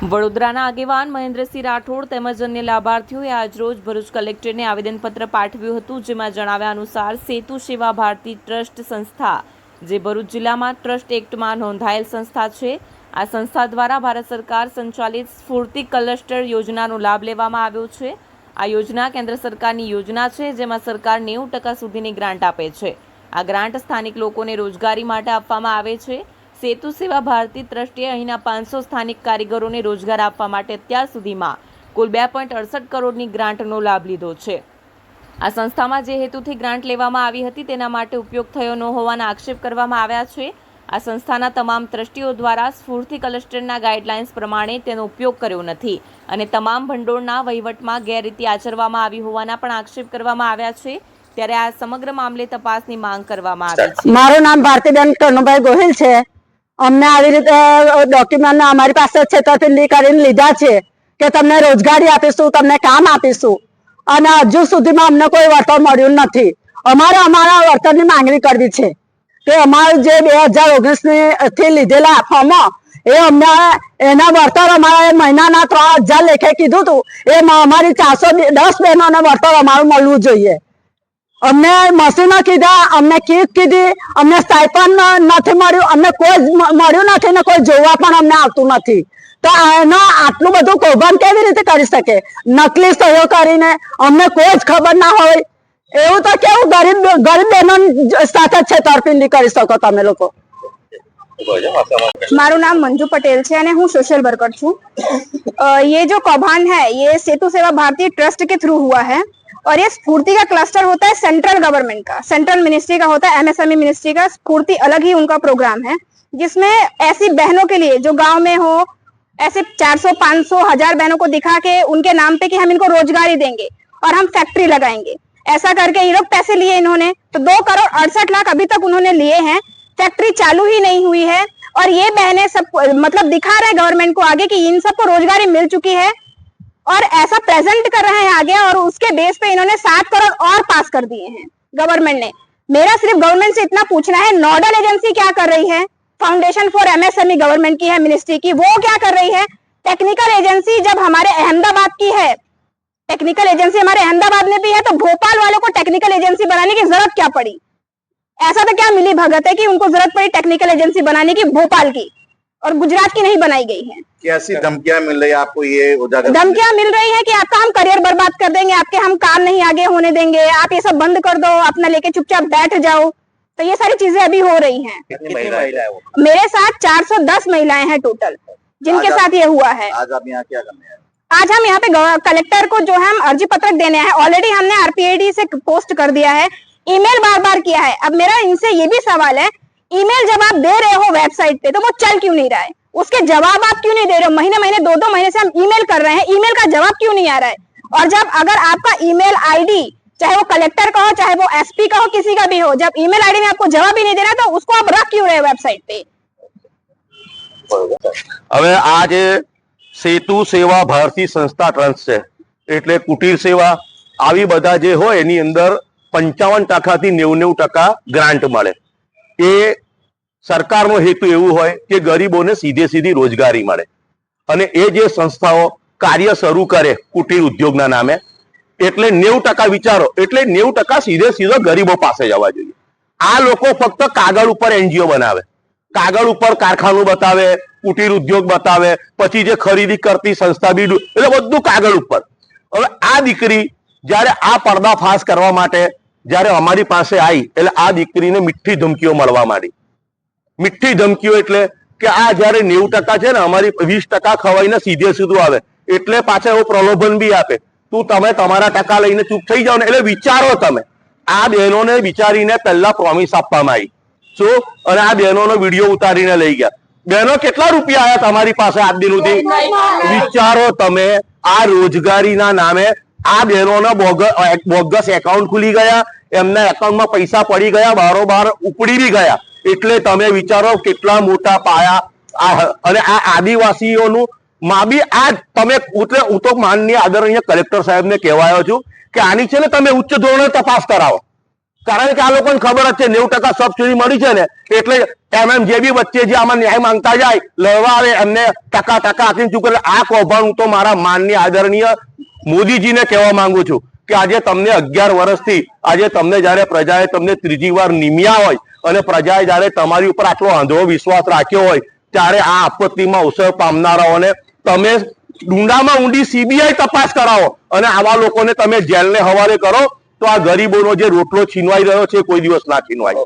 વડોદરાના આગેવાન મહેન્દ્રસિંહ રાઠોડ તેમજ અન્ય લાભાર્થીઓએ આજરોજ ભરૂચ કલેક્ટરને આવેદનપત્ર પાઠવ્યું હતું, જેમાં જણાવ્યા અનુસાર સેતુ સેવા ભારતી ટ્રસ્ટ સંસ્થા, જે ભરૂચ જિલ્લામાં ટ્રસ્ટ એક્ટમાં નોંધાયેલ સંસ્થા છે, આ સંસ્થા દ્વારા ભારત સરકાર સંચાલિત સ્ફૂર્તિ ક્લસ્ટર યોજનાનો લાભ લેવામાં આવ્યો છે. આ યોજના કેન્દ્ર સરકારની યોજના છે, જેમાં સરકાર નેવું ટકા સુધીની ગ્રાન્ટ આપે છે. આ ગ્રાન્ટ સ્થાનિક લોકોને રોજગારી માટે આપવામાં આવે છે. સેતુ સેવા ભારતી ટ્રસ્ટે અહીંના પાંચસો સ્થાનિક કારીગરોને રોજગાર આપવા માટે અત્યાર સુધીમાં કુલ બે પોઈન્ટ અડસઠ કરોડની ગ્રાન્ટનો લાભ લીધો છે. આ સંસ્થામાં જે હેતુથી ગ્રાન્ટ લેવામાં આવી હતી તેના માટે ઉપયોગ થયો ન હોવાના આક્ષેપ કરવામાં આવ્યા છે. આ સંસ્થાના તમામ ટ્રસ્ટીઓ દ્વારા સ્ફૂર્તિ કલેક્ટરના ગાઈડલાઇન્સ પ્રમાણે તેનો ઉપયોગ કર્યો નથી અને તમામ ભંડોળના વહીવટમાં ગેરરીતિ આચરવામાં આવી હોવાના પણ આક્ષેપ કરવામાં આવ્યા છે. ત્યારે આ સમગ્ર મામલે તપાસની માંગ કરવામાં આવી છે. મારું નામ ભારતીબેન કનુભાઈ ગોહિલ છે. અમને આવી રીતે ડોક્યુમેન્ટ અમારી પાસે છેતરપિંડી કરીને લીધા છે કે તમને રોજગારી આપીશું, તમને કામ આપીશું. અને હજુ સુધીમાં અમને કોઈ વળતર મળ્યું નથી. અમારે અમારા વળતરની માંગણી કરવી છે કે અમારું જે બે હજાર ઓગણીસથી લીધેલા ફોર્મો, એ અમને, એના વળતર અમારે મહિનાના ત્રણ હજાર લેખે કીધું હતું. એમાં અમારી ચારસો દસ બહેનોને વળતર અમારું મળવું જોઈએ. અમને મશીનો કીધા, અમને કીટ કીધી, અમને સ્ટાઇપન નથી મળ્યું, અમને કોઈ મળ્યું નથી ને કોઈ જોવા પણ અમને આવતું નથી. તો એનો આટલું બધું કૌભાંડ કેવી રીતે કરી શકે? નકલી સહયોગ કરીને અમને કોઈ જ ખબર ના હોય. એવું તો કેવું ગરીબ ગરીબ બહેનો સાથે છેતરપિંડી કરી શકો તમે લોકો? મારું નામ મંજુ પટેલ છે અને હું सोशल वर्कर છું अ, ये जो कौभांड है ये सेतु सेवा भारतीय ट्रस्ट के थ्रू हुआ है और ये स्फूर्ति का क्लस्टर होता है सेंट्रल गवर्नमेंट का सेंट्रल मिनिस्ट्री का होता है एमएसएमई मिनिस्ट्री का स्फूर्ति अलग ही उनका प्रोग्राम है जिसमें ऐसी बहनों के लिए जो गांव में हो ऐसे 400 500 हजार बहनों को दिखा के उनके नाम पे कि हम इनको रोजगारी देंगे और हम फैक्ट्री लगाएंगे ऐसा करके ये लोग पैसे लिए इन्होंने तो दो करोड़ अड़सठ लाख अभी तक उन्होंने लिए हैं फैक्ट्री चालू ही नहीं हुई है और ये बहने सब मतलब दिखा रहे गवर्नमेंट को आगे कि इन सबको रोजगारी मिल चुकी है और ऐसा प्रेजेंट कर रहे हैं आगे और उसके बेस पे इन्होंने सात करोड़ और पास कर दिए हैं गवर्नमेंट ने। मेरा सिर्फ़ गवर्नमेंट से इतना पूछना है, नोडल एजेंसी क्या कर रही है? फाउंडेशन फॉर एमएसएमई गवर्नमेंट की है मिनिस्ट्री की। वो क्या कर रही है? टेक्निकल एजेंसी जब हमारे अहमदाबाद की है टेक्निकल एजेंसी हमारे अहमदाबाद में भी है तो भोपाल वालों को टेक्निकल एजेंसी बनाने की ज़रूरत क्या पड़ी? ऐसा तो क्या मिली भगत है कि उनको ज़रूरत पड़ी टेक्निकल एजेंसी बनाने की भोपाल की और गुजरात की नहीं बनाई गई है। कैसी धमकियाँ मिल रही है आपको ये उजागर? धमकियाँ मिल रही है कि आपका हम करियर बर्बाद कर देंगे आपके हम काम नहीं आगे होने देंगे आप ये सब बंद कर दो अपना लेके चुपचाप बैठ जाओ। तो ये सारी चीज़ें अभी हो रही हैं। है मेरे साथ 410 महिलाएँ हैं टोटल जिनके साथ ये हुआ है। आज आप यहाँ क्या करने आए? आज हम यहाँ पे कलेक्टर को जो है हम अर्जी पत्रक देने हैं। ऑलरेडी हमने आरपीआईडी से पोस्ट कर दिया है। ईमेल बार बार किया है अब मेरा इनसे ये भी सवाल है ईमेल जब आप दे रहे हो वेबसाइट पे तो वो चल क्यों नहीं रहा है उसके जवाब आप क्यों नहीं दे रहे हो महीने महीने दो दो महीने से हम ईमेल कर रहे हैं ईमेल का जवाब क्यों नहीं आ रहा है और जब अगर आपका ईमेल आईडी चाहे वो कलेक्टर का हो चाहे वो एसपी का हो किसी का भी हो जब ईमेल आईडी में आपको जवाब ही नहीं दे रहा तो उसको आप रख क्यों रहे हो वेबसाइट पे હવે આ જે સેતુ સેવા ભારતી સંસ્થા ટ્રસ્ટ છે એટલે કુટીર સેવા આવી બધા જે હોય એની અંદર પંચાવન ટકાથી નેવું નેવું ટકા ગ્રાન્ટ મળે. એ સરકારનો હેતુ એવું હોય કે ગરીબોને સીધે સીધી રોજગારી મળે. અને એ જે સંસ્થાઓ કાર્ય શરૂ કરે કુટીર ઉદ્યોગના નામે, એટલે નેવું ટકા વિચારો, એટલે નેવું ટકા સીધે સીધો ગરીબો પાસે જવા જોઈએ. આ લોકો ફક્ત કાગળ ઉપર એનજીઓ બનાવે. કાગળ ઉપર કારખાનું બતાવે, કુટીર ઉદ્યોગ બતાવે, પછી જે ખરીદી કરતી સંસ્થા બીડું, એટલે બધું કાગળ ઉપર. હવે આ દીકરી જ્યારે આ પર્દાફાશ કરવા માટે જ્યારે અમારી પાસે આવી એટલે આ દીકરીને મીઠી ધમકીઓ મળવા માંડી. મીઠી ધમકીઓ એટલે કે આ જ્યારે નેવું ટકા છે ને, અમારી વીસ ટકા ખવાઈને સીધે સીધું આવે. એટલે પાછા એવું પ્રલોભન બી આપે. તું તમે તમારા ટકા લઈને ચૂપ થઈ જાઓ ને, એટલે વિચારો તમે. આ બહેનોને વિચારીને પહેલા પ્રોમિસ આપવામાં આવી. શું? અને આ બહેનોનો વીડિયો ઉતારીને લઈ ગયા. બહેનો, કેટલા રૂપિયા આવ્યા તમારી પાસે આજ દિન સુધી? વિચારો તમે. આ રોજગારીના નામે આ બહેનોના બોગસ બોગસ એકાઉન્ટ ખુલી ગયા. એમના એકાઉન્ટમાં પૈસા પડી ગયા, બારોબાર ઉપડી બી ગયા. એટલે તમે વિચારો કેટલા મોટા પાયા. અને આ આદિવાસીઓનું માં બી આ તમે એટલે હું તો માનનીય આદરણીય કલેક્ટર સાહેબને કહેવાયો છું કે આની છે ને તમે ઉચ્ચ ધોરણે તપાસ કરાવો. કારણ કે આ લોકોને ખબર જ છે, નેવું ટકા સબસિડી મળી છે ને, એટલે એમ જે બી વચ્ચે જે આમાં ન્યાય માંગતા જાય, લડવા આવે, એમને ટકા ટકા આપીને ચૂકે આ કૌભાંડ હું તો મારા માનની આદરણીય મોદીજીને કહેવા માંગુ છું. કે આજે તમને અગિયાર વર્ષથી, આજે તમને જયારે પ્રજાએ તમને ત્રીજી વાર નિમ્યા હોય અને પ્રજાએ જયારે તમારી ઉપર આટલો આંધળો વિશ્વાસ રાખ્યો હોય, ત્યારે આ આપત્તિમાં અવસર પામનારાઓને તમે ડુંડામાં ઊંડી સીબીઆઈ તપાસ કરાવો અને આવા લોકોને તમે જેલને હવાલે કરો, તો આ ગરીબોનો જે રોટલો છીનવાઈ રહ્યો છે કોઈ દિવસ ના છીનવાય.